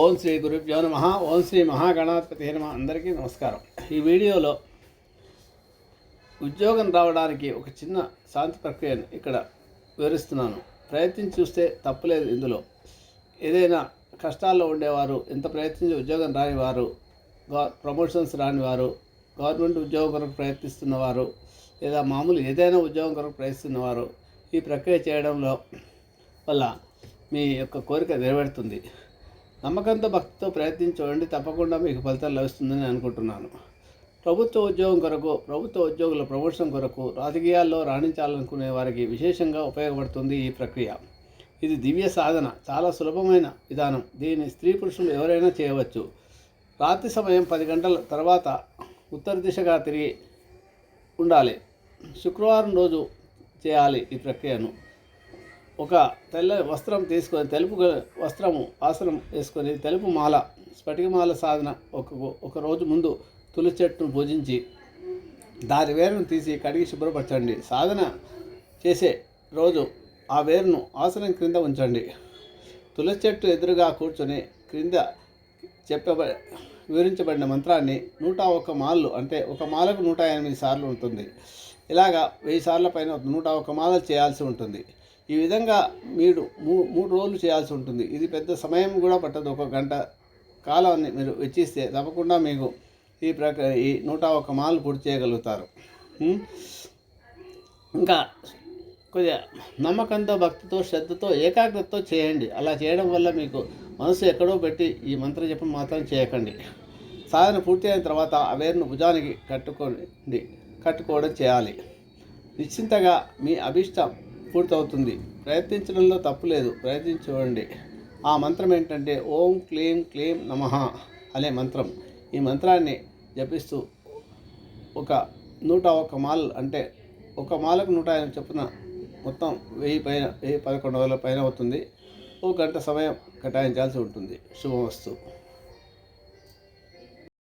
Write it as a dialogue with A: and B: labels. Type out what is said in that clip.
A: ఓం శ్రీ గురుభ్యో నమ. ఓం శ్రీ మహాగణాధిపతి నమ. అందరికీ నమస్కారం. ఈ వీడియోలో ఉద్యోగం రావడానికి ఒక చిన్న శాంతి ప్రక్రియను ఇక్కడ వివరిస్తున్నాను. ప్రయత్నం చూస్తే తప్పులేదు ఇందులో. ఏదైనా కష్టాల్లో ఉండేవారు ఎంత ప్రయత్నించి ఉద్యోగం రాని వారు ప్రమోషన్స్ రాని వారు గవర్నమెంట్ ఉద్యోగం కొరకు ప్రయత్నిస్తున్నవారు లేదా మామూలు ఏదైనా ఉద్యోగం కొరకు ప్రయత్నిస్తున్నవారు ఈ ప్రక్రియ చేయడంలో వల్ల మీ యొక్క కోరిక నెరవేరుతుంది. నమ్మకంతో భక్తితో ప్రయత్నించండి తప్పకుండా మీకు ఫలితాలు లభిస్తుందని అనుకుంటున్నాను. ప్రభుత్వ ఉద్యోగం కొరకు ప్రభుత్వ ఉద్యోగుల ప్రమోషన్ కొరకు రాజకీయాల్లో రాణించాలనుకునే వారికి విశేషంగా ఉపయోగపడుతుంది ఈ ప్రక్రియ. ఇది దివ్య సాధన చాలా సులభమైన విధానం. దీన్ని స్త్రీ పురుషులు ఎవరైనా చేయవచ్చు. రాత్రి సమయం పది గంటల తర్వాత ఉత్తర దిశగా తిరిగి ఉండాలి. శుక్రవారం రోజు చేయాలి ఈ ప్రక్రియను. ఒక తెల్ల వస్త్రం తీసుకొని తెలుపు వస్త్రము ఆసనం వేసుకొని తెలుపు మాల స్ఫటికమాల సాధన ఒక ఒక రోజు ముందు తులసి చెట్టును పూజించి దాని వేరును తీసి కడిగి శుభ్రపరచండి. సాధన చేసే రోజు ఆ వేరును ఆసనం క్రింద ఉంచండి. తులసి చెట్టు ఎదురుగా కూర్చొని క్రింద చెప్పబ వివరించబడిన మంత్రాన్ని నూట ఒక్క మాలలు అంటే ఒక మాలకు నూట ఎనిమిది సార్లు ఉంటుంది. ఇలాగా వెయ్యి సార్ల పైన నూట ఒక్క మాలలు చేయాల్సి ఉంటుంది. ఈ విధంగా మీరు మూ మూడు రోజులు చేయాల్సి ఉంటుంది. ఇది పెద్ద సమయం కూడా పట్టదు. ఒక గంట కాలాన్ని మీరు వెచ్చిస్తే తప్పకుండా మీకు ఈ ప్రక ఈ నూట ఒక మాలు పూర్తి చేయగలుగుతారు. ఇంకా కొద్దిగా నమ్మకంతో భక్తితో శ్రద్ధతో ఏకాగ్రతతో చేయండి. అలా చేయడం వల్ల మీకు మనసు ఎక్కడో పెట్టి ఈ మంత్ర జపం మాత్రం చేయకండి. సాధన పూర్తి అయిన తర్వాత అవేర్ను భుజానికి కట్టుకోండి కట్టుకోవడం చేయాలి. నిశ్చింతగా మీ అభిష్టం పూర్తవుతుంది. ప్రయత్నించడంలో తప్పు లేదు. ప్రయత్నించి ఆ మంత్రం ఏంటంటే ఓం క్లీం క్లీం నమః అనే మంత్రం. ఈ మంత్రాన్ని జపిస్తూ ఒక నూట ఒక్క మాల్ అంటే ఒక మాలకు నూట ఎనిమిది చొప్పున మొత్తం వెయ్యి పైన వెయ్యి పదకొండు వందల పైన అవుతుంది. ఓ గంట సమయం కేటాయించాల్సి ఉంటుంది. శుభమస్తు.